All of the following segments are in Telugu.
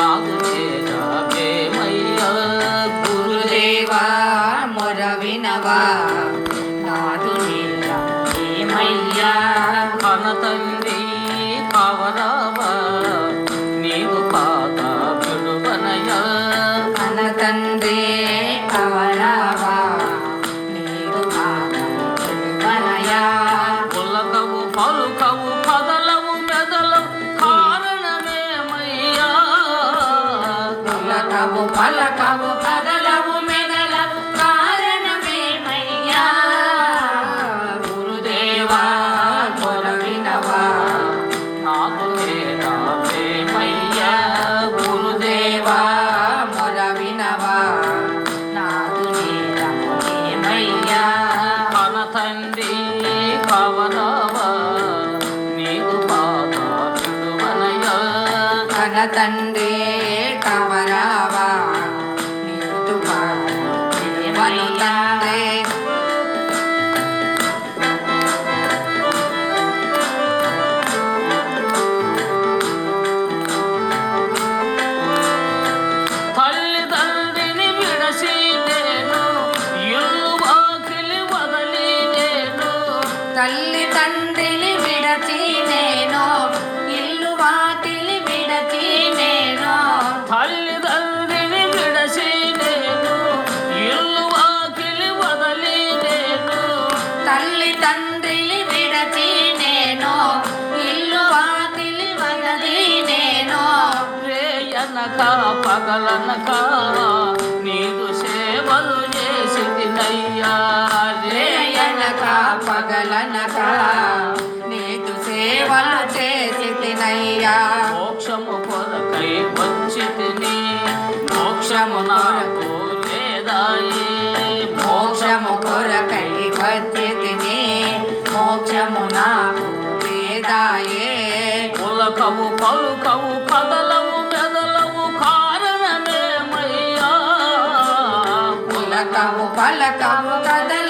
నాకు చేరవేమయ్యా గురుదేవా గురుదేవా మొర వినవా నాదు ఏమయ్యా? కన తండ్రి కవరావా? నీవు పాద విడువనయా మన తండ్రి కవరావా? నీవు మానయా పులకవు పలుకవు పులకవు పలకవు కదలవు మెదలవు కారణమేమయ్యా? గురుదేవా మొర నాకు చేరవేమయ్యా? గురుదేవా మొర నాదు ఏమయ్యా కన తండ్రి తండ్రి రేయనక పగలనక నీకు సేవలు చేసి తినయ్యా రేయనక పగలనక నీకు సేవలు చేసి తినయ్యా మోక్షము కొరకై వచ్చి తిని మోక్షము నాకు లేదాయి. మోక్షము కొరకై వచ్చి తిని మోక్షము నాకు వేదాయే పులకవు పలుకవు పలకము పలకము కదల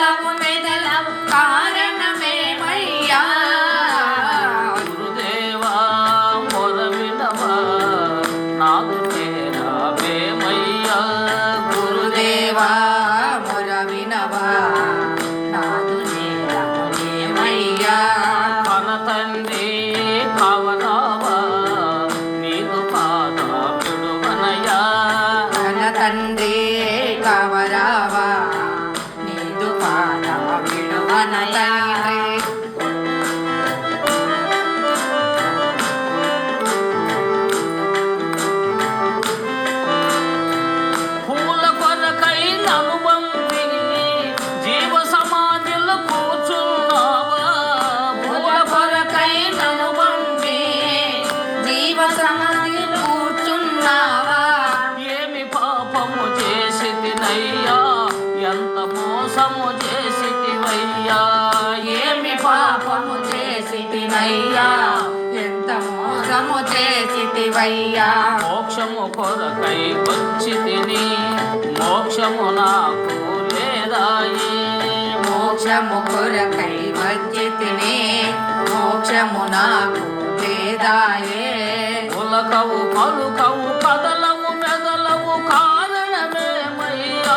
తినయ్యా ఎంత మోసము చేసి తివయ్యా ఏమి పాపము చేసి తినయ్యా ఎంత మోసము చేసి తివయ్యా మోక్షము కొరకై వచ్చి తిని మోక్షము నాకు లేదాయే. మోక్షము కొరకై వచ్చి తిని మోక్షము నాకు లేదాయే. పులకవు పలుకవు కదలవు మెదలవు కారణమేమయ్యా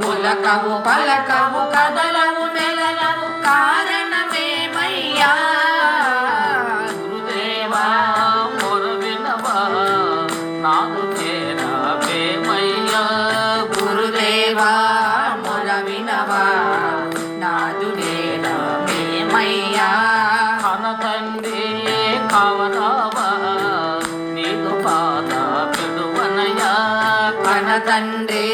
పులకవు పలకవు కదలవు మెలలవు కారణమేమయ్యా? గురుదేవా మొరవినవా నాదు చేరావేమయ్యా? గురుదేవా మొర వినవా నాదు నేరమేమయ్యా కన తండ్రి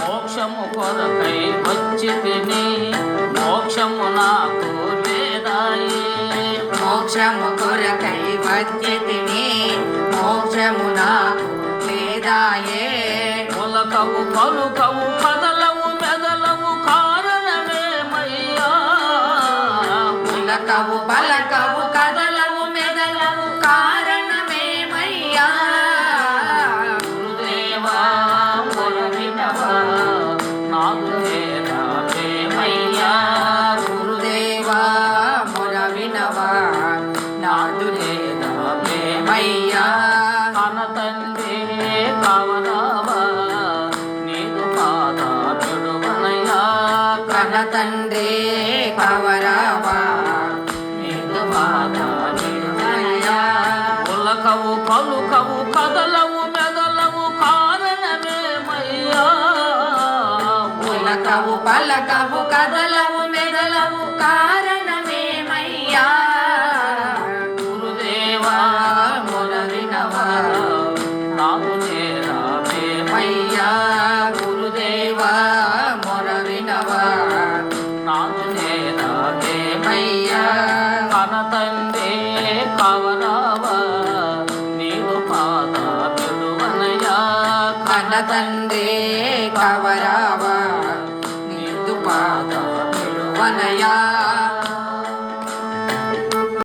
మోక్షము కొరకై వచ్చి తిని మోక్షము నాకు లేదాయే. మోక్షము కొరకై వచ్చి తిని మోక్షము నాకు లేదాయే. ఉలకవు పలుకవు కదలవు మెదలవు కారణమేమయ్యా? పులకవు పలకవు కన తండ్రి కవరావా. ఉలకవు పలుకవు కదలవు మెదలవు కారణమేమయ్యా? పులకవు పలకవు కదలవు మెదలవు కారణమేమయ్యా? గురుదేవా మొరవినవా నాకు లేదామేమయ్యా మయ్యా గురుదేవా కన్న తండ్రి కవరావా నిందు